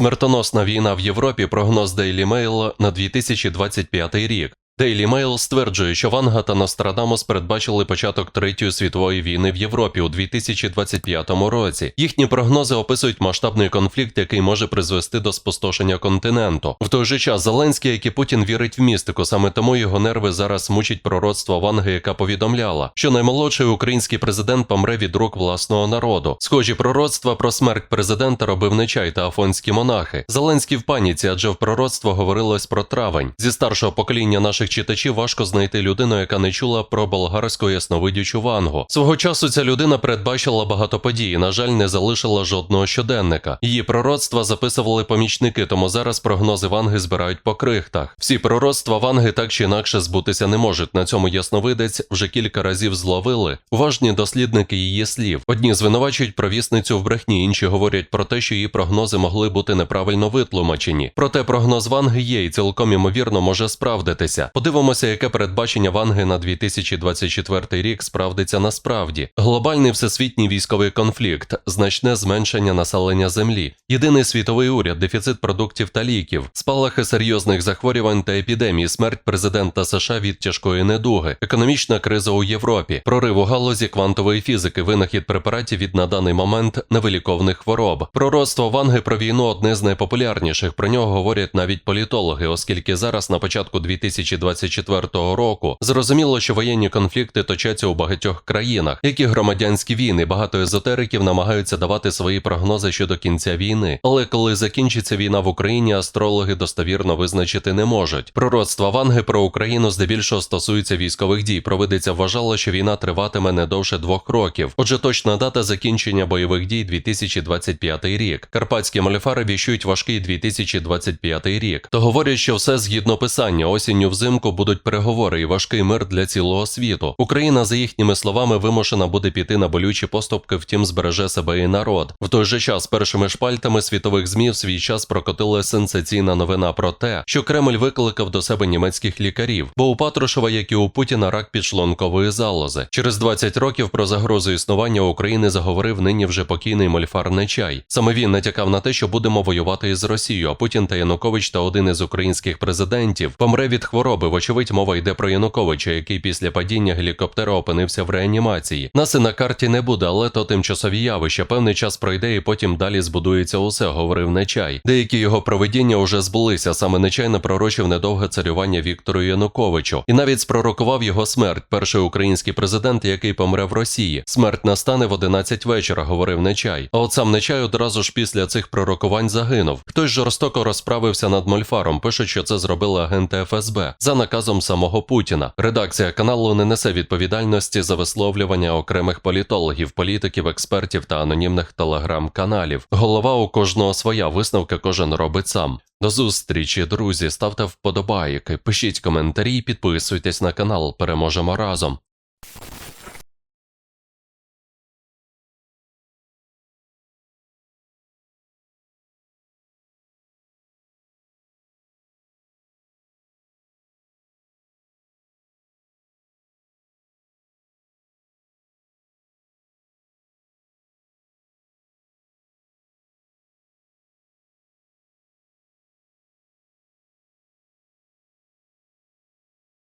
Смертоносна війна в Європі. Прогноз Daily Mail на 2025 рік. Daily Mail стверджує, що Ванга та Нострадамус передбачили початок Третьої світової війни в Європі у 2025 році. Їхні прогнози описують масштабний конфлікт, який може призвести до спустошення континенту. В той же час Зеленський, як і Путін, вірить в містику. Саме тому його нерви зараз мучить пророцтво Ванги, яка повідомляла, що наймолодший український президент помре від рук власного народу. Схожі пророцтва про смерть президента робив Нечай та афонські монахи. Зеленський в паніці, адже в пророцтво говорилось про травень. Зі старшого покоління наших читачів важко знайти людину, яка не чула про болгарську ясновидючу Вангу. Свого часу ця людина передбачила багато подій. На жаль, не залишила жодного щоденника. Її пророцтва записували помічники, тому зараз прогнози Ванги збирають по крихтах. Всі пророцтва Ванги так чи інакше збутися не можуть. На цьому ясновидець вже кілька разів зловили. Уважні дослідники її слів. Одні звинувачують провісницю в брехні, інші говорять про те, що її прогнози могли бути неправильно витлумачені. Проте прогноз Ванги є і цілком імовірно може справдитися. Подивимося, яке передбачення Ванги на 2024 рік справдиться насправді. Глобальний всесвітній військовий конфлікт, значне зменшення населення землі, єдиний світовий уряд, дефіцит продуктів та ліків, спалахи серйозних захворювань та епідемії, смерть президента США від тяжкої недуги, економічна криза у Європі, прорив у галузі квантової фізики, винахід препаратів від на даний момент невиліковних хвороб. Пророцтво Ванги про війну одне з найпопулярніших. Про нього говорять навіть політологи, оскільки зараз на початку 2024 року зрозуміло, що воєнні конфлікти точаться у багатьох країнах, як і громадянські війни. Багато езотериків намагаються давати свої прогнози щодо кінця війни. Але коли закінчиться війна в Україні, астрологи достовірно визначити не можуть. Пророцтва Ванги про Україну здебільшого стосуються військових дій. Провидиця вважала, що війна триватиме не довше двох років. Отже, точна дата закінчення бойових дій 2025 рік. Карпатські маліфари віщують важкий 2025 рік. То говорять, що все згідно писання. Осінню взимку будуть переговори і важкий мир для цілого світу. Україна, за їхніми словами, вимушена буде піти на болючі поступки, втім збереже себе і народ. В той же час першими шпальтами світових змі в свій час прокотила сенсаційна новина про те, що Кремль викликав до себе німецьких лікарів, бо у Патрушева, як і у Путіна, рак підшлункової залози. Через 20 років про загрозу існування України заговорив нині вже покійний Мольфар Нечай. Саме він натякав на те, що будемо воювати із Росією, а Путін та Янукович та один із українських президентів помре від хвороби. Вочевидь, мова йде про Януковича, який після падіння гелікоптера опинився в реанімації. Нас і на карті не буде, але то тимчасові явища. Певний час пройде і потім далі збудується усе, говорив Нечай. Деякі його проведіння уже збулися. Саме Нечай напророчив недовге царювання Віктору Януковичу і навіть спророкував його смерть. Перший український президент, який помре в Росії. Смерть настане в 11 вечора, говорив Нечай. А от сам Нечай одразу ж після цих пророкувань загинув. Хтось жорстоко розправився над Мольфаром. Пишуть, що це зробили агенти ФСБ за наказом самого Путіна. Редакція каналу не несе відповідальності за висловлювання окремих політологів, політиків, експертів та анонімних телеграм-каналів. Голова у кожного своя висновка кожен робить сам. До зустрічі, друзі. Ставте вподобайки, пишіть коментарі, підписуйтесь на канал. Переможемо разом.